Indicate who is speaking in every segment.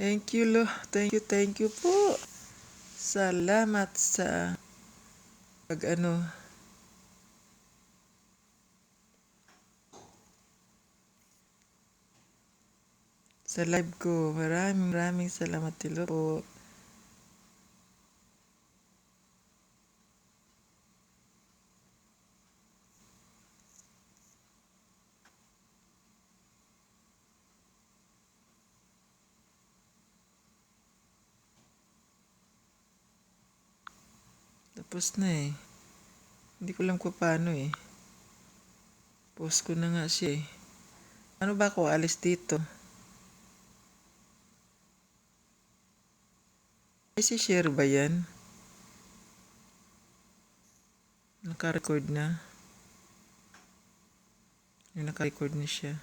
Speaker 1: Thank you, lo. Thank you, thank you po. Salamat sa pag ano. Sa live ko. Maraming maraming salamat tilo po. Tapos na eh. Hindi ko lang kung paano eh. Post ko na nga siya eh. Ano ba ako alis dito? Ay, si share ba yan? Naka-record na. Yung naka-record na siya.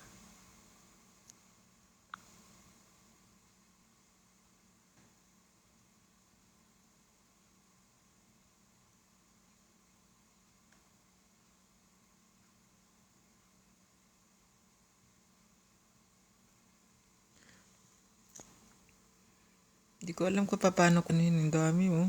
Speaker 1: Hindi ko alam kung paano kunin. Ang dami oh.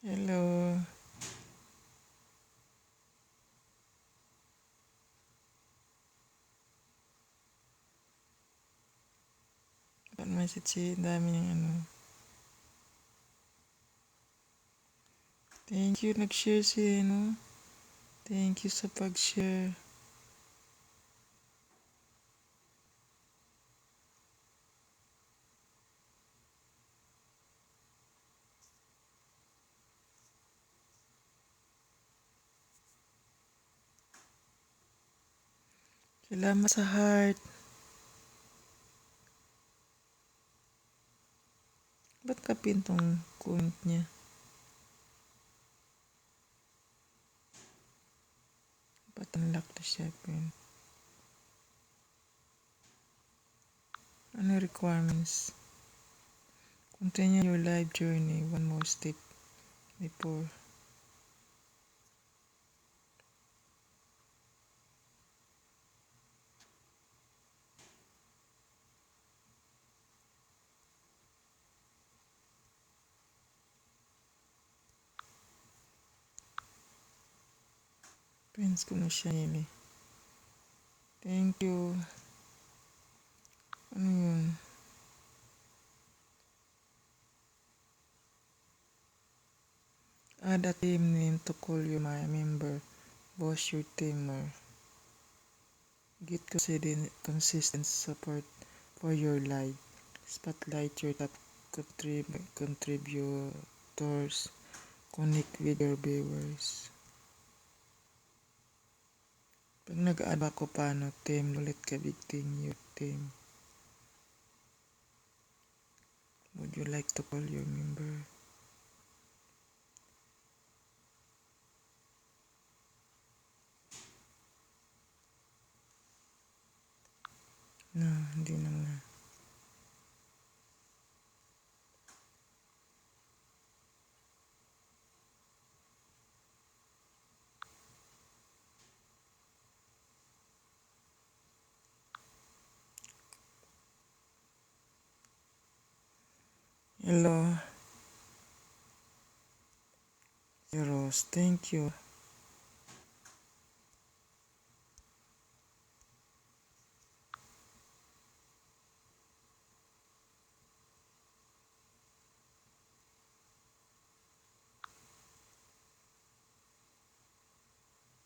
Speaker 1: Hello. Ba't message si dami ng ano. Thank you, nag-share si ano. Thank you sa Salamat sa heart. Ba't kapin tong comment niya? Ba't unlock siya pin? Ano requirements? Continue your life journey. One more step before. Friends ko na siya yun. Thank you. Ano yun? Add a team name to call you my member. Boss your teamer. Get consistent, consistent support for your life. Spotlight your top contrib- contributors. Connect with your viewers. Pag nag-add ako paano, team, ulit ka big team, your team. Would you like to call your member? No, hindi na Hello. Rose, thank you.